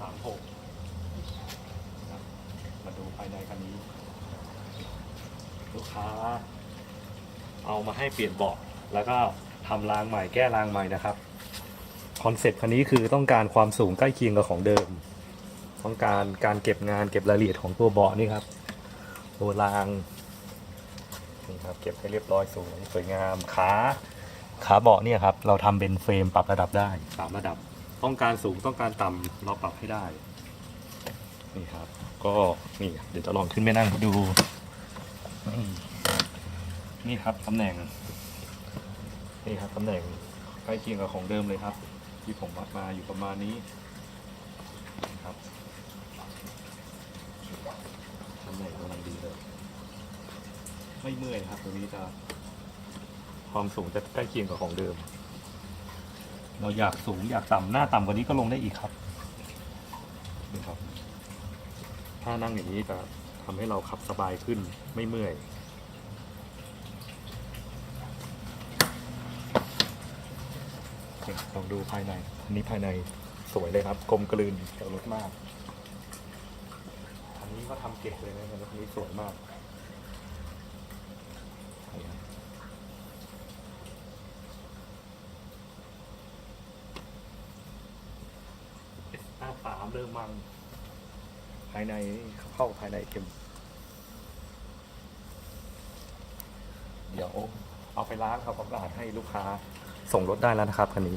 ส36นะมาดูภายในคันนี้ ลูกค้า เอามาให้เปลี่ยนเบาะแล้วก็ทำรางใหม่แก้รางใหม่นะครับ คอนเซ็ปต์คันนี้คือต้องการความสูงใกล้เคียงกับของเดิม ต้องการการเก็บงานเก็บรายละเอียดของตัวเบาะนี่ครับ ตัวรางนี่ครับเก็บให้เรียบร้อยสูงสวยงามขาขาเบาะเนี่ยครับ เราทำเป็นเฟรมปรับระดับได้สามระดับ ต้องการสูงต้องการต่ำเราปรับให้ได้ นี่ครับ ก็นี่เดี๋ยวจะลองขึ้นไปนั่งดู นี่นี่ครับตำแหน่ง นี่ครับตำแหน่งใกล้เคียงกับของเดิมเลยครับ ที่ผมวัดมาอยู่ประมาณนี้ครับตำแหน่งกำลังดีเลยไม่เมื่อยนะครับ ตัวนี้จะความสูงจะใกล้เคียงกับของเดิม เราอยากสูงอยากต่ำหน้าต่ำกว่านี้ก็ลงได้อีกครับนี่ครับ ถ้านั่งอย่างนี้จะทำให้เราขับสบายขึ้นไม่เมื่อยลองดูภายในอันนี้ภายในสวยเลยครับกลมกลืนกับรถมาก อันนี้ก็ทำเก็บเลยนะครับรถนี้สวยมาก อาสามเริ่มมันภายในเข้าภายในเต็มเดี๋ยวเอาไปล้างทำความสะอาดให้ลูกค้า ส่งรถได้แล้วนะครับคันนี้